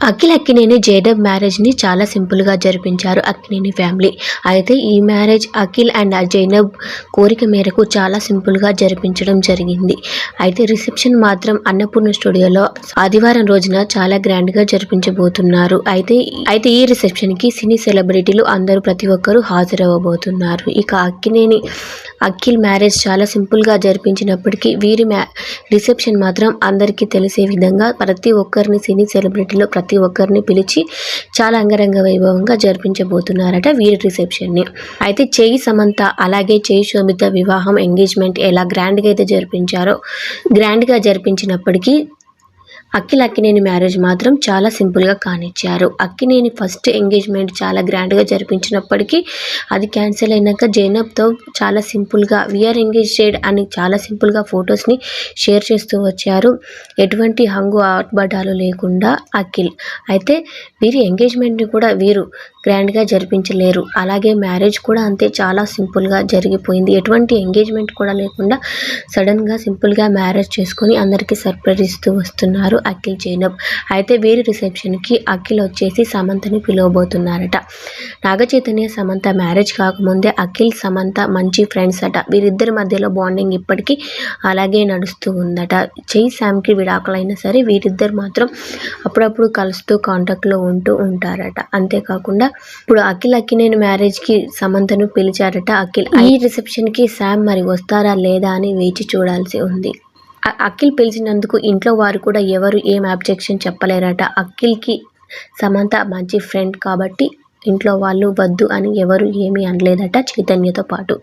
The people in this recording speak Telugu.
అఖిల్ అక్కినేని జయదేవ్ మ్యారేజ్ని చాలా సింపుల్గా జరిపించారు అక్కినేని ఫ్యామిలీ. అయితే ఈ మ్యారేజ్ అఖిల్ అండ్ జైనబ్ కోరిక మేరకు చాలా సింపుల్గా జరిపించడం జరిగింది. అయితే రిసెప్షన్ మాత్రం అన్నపూర్ణ స్టూడియోలో ఆదివారం రోజున చాలా గ్రాండ్గా జరిపించబోతున్నారు. అయితే అయితే ఈ రిసెప్షన్కి సినీ సెలబ్రిటీలు అందరూ ప్రతి ఒక్కరూ హాజరవ్వబోతున్నారు. ఇక అక్కినేని అఖిల్ మ్యారేజ్ చాలా సింపుల్గా జరిపించినప్పటికీ వీరి మ్యా రిసెప్షన్ మాత్రం అందరికీ తెలిసే విధంగా ప్రతి ఒక్కరిని సినీ సెలబ్రిటీలో ప్రతి ప్రతి ఒక్కరిని పిలిచి చాలా అంగరంగ వైభవంగా జరిపించబోతున్నారట వీరి రిసెప్షన్ని. అయితే చేయి సమంత అలాగే చేయి శోభిత వివాహం ఎంగేజ్మెంట్ ఎలా గ్రాండ్గా అయితే జరిపించారో గ్రాండ్గా జరిపించినప్పటికీ అఖిల్ అక్కినేని మ్యారేజ్ మాత్రం చాలా సింపుల్గా కానిచ్చారు. అక్కినేని ఫస్ట్ ఎంగేజ్మెంట్ చాలా గ్రాండ్గా జరిపించినప్పటికీ అది క్యాన్సిల్ అయినాక జైనబ్తో చాలా సింపుల్గా వీఆర్ ఎంగేజ్డ్ అని చాలా సింపుల్గా ఫొటోస్ని షేర్ చేస్తూ వచ్చారు. ఎటువంటి హంగు ఆర్భటాలు లేకుండా అఖిల్. అయితే వీరి ఎంగేజ్మెంట్ని కూడా వీరు గ్రాండ్గా జరిపించలేరు. అలాగే మ్యారేజ్ కూడా అంతే చాలా సింపుల్గా జరిగిపోయింది. ఎటువంటి ఎంగేజ్మెంట్ కూడా లేకుండా సడన్గా సింపుల్గా మ్యారేజ్ చేసుకొని అందరికీ సర్ప్రైజ్ ఇస్తూ వస్తున్నారు. అఖిల్ జైనబ్ అయితే వీరి రిసెప్షన్కి అఖిల్ వచ్చేసి సమంతని పిలవబోతున్నారట. నాగచైతన్య సమంత మ్యారేజ్ కాకముందే అఖిల్ సమంత మంచి ఫ్రెండ్స్ అట. వీరిద్దరి మధ్యలో బాండింగ్ ఇప్పటికీ అలాగే నడుస్తూ ఉందట. చెయ్యి శామ్కి విడాకులైనా సరే వీరిద్దరు మాత్రం అప్పుడప్పుడు కలుస్తూ కాంటాక్ట్లో ఉంటూ ఉంటారట. అంతేకాకుండా ఇప్పుడు అఖిల్ అక్కినేని మ్యారేజ్కి సమంతను పిలిచారట అఖిల్. ఈ రిసెప్షన్కి శామ్ మరి వస్తారా లేదా అని వేచి చూడాల్సి ఉంది. అఖిల్ పిలిచినందుకు ఇంట్లో వారు కూడా ఎవరు ఏం అబ్జెక్షన్ చెప్పలేరట. అఖిల్కి సమంత మంచి ఫ్రెండ్ కాబట్టి ఇంట్లో వాళ్ళు వద్దు అని ఎవరు ఏమీ అనలేదట చైతన్యతో పాటు.